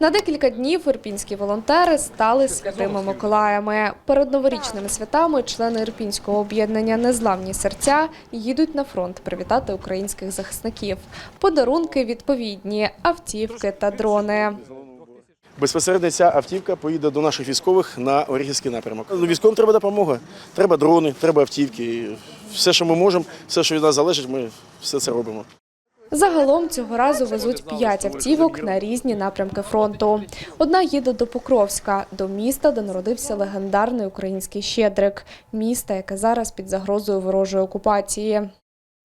На декілька днів ірпінські волонтери стали святими Миколаями. Перед новорічними святами члени ірпінського об'єднання Незламні серця їдуть на фронт привітати українських захисників. Подарунки відповідні автівки та дрони. Безпосередньо ця автівка поїде до наших військових на Орігівський напрямок. Ну, Військовим треба допомога. Треба дрони, треба автівки. Все, що ми можемо, все, що від нас залежить, ми все це робимо. Загалом цього разу везуть п'ять автівок на різні напрямки фронту. Одна їде до Покровська, до міста, де народився легендарний український щедрик, міста, яке зараз під загрозою ворожої окупації.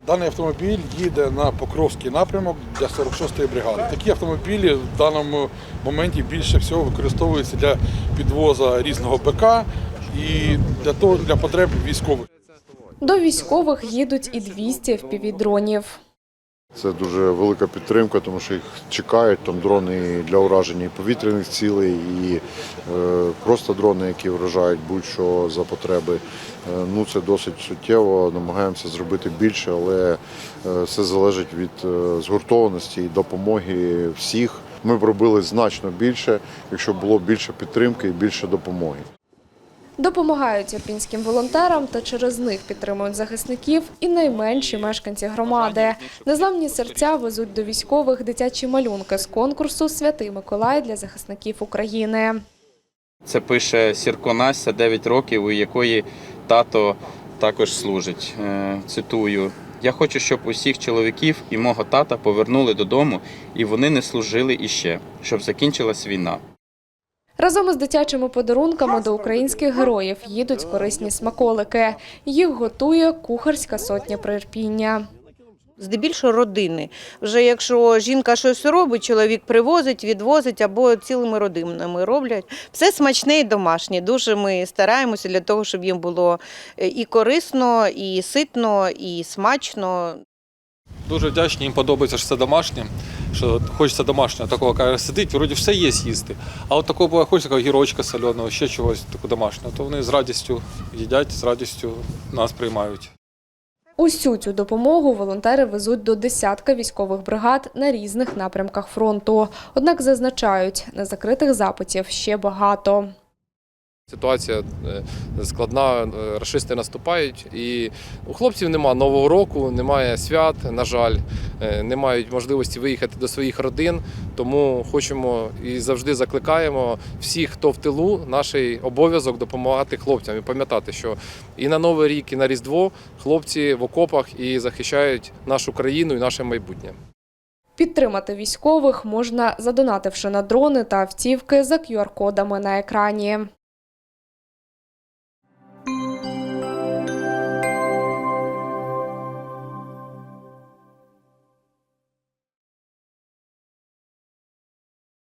Даний автомобіль їде на Покровський напрямок для 46-ї бригади. Такі автомобілі в даному моменті більше всього використовуються для підвозу різного БК і для того для потреб військових. До військових їдуть і 200 FPV-дронів. Це дуже велика підтримка, тому що їх чекають там дрони для ураження і повітряних цілей, і е, просто дрони, які вражають будь-що за потреби. Е, ну це досить суттєво. Намагаємося зробити більше, але е, все залежить від е, згуртованості і допомоги всіх. Ми б робили значно більше, якщо було більше підтримки і більше допомоги. Допомагають ірпінським волонтерам та через них підтримують захисників і найменші мешканці громади. Незламні серця везуть до військових дитячі малюнки з конкурсу Святий Миколай для захисників України. Це пише Сірко Настя, 9 років, у якої тато також служить. Е, Цитую. Я хочу, щоб усіх чоловіків і мого тата повернули додому, і вони не служили іще, щоб закінчилась війна. Разом із дитячими подарунками до українських героїв їдуть корисні смаколики. Їх готує кухарська сотня прирпіння. Здебільшого родини. Вже якщо жінка щось робить, чоловік привозить, відвозить або цілими родинами роблять. Все смачне і домашнє. Дуже ми стараємося для того, щоб їм було е, і корисно, і ситно, і смачно. Дуже вдячні, їм подобається, що це домашнє, що хочеться домашнього, такого каже, сидить, вроді все є їсти. А от такого буває, хочеться такого гірочка соленого, ще чогось такого домашнього, то вони з радістю їдять, з радістю нас приймають. Усю цю допомогу волонтери везуть до десятка військових бригад на різних напрямках фронту. Однак зазначають, незакритих запитів ще багато. Ситуація е, складна, е, рашисти наступають, і у хлопців немає нового року, немає свят, на жаль, е, не мають можливості виїхати до своїх родин. Тому хочемо і завжди закликаємо всіх, хто в тилу, наш обов'язок допомагати хлопцям і пам'ятати, що і на Новий рік, і на Різдво хлопці в окопах і захищають нашу країну і наше майбутнє. Підтримати військових можна, задонативши на дрони та автівки за QR-кодами на екрані.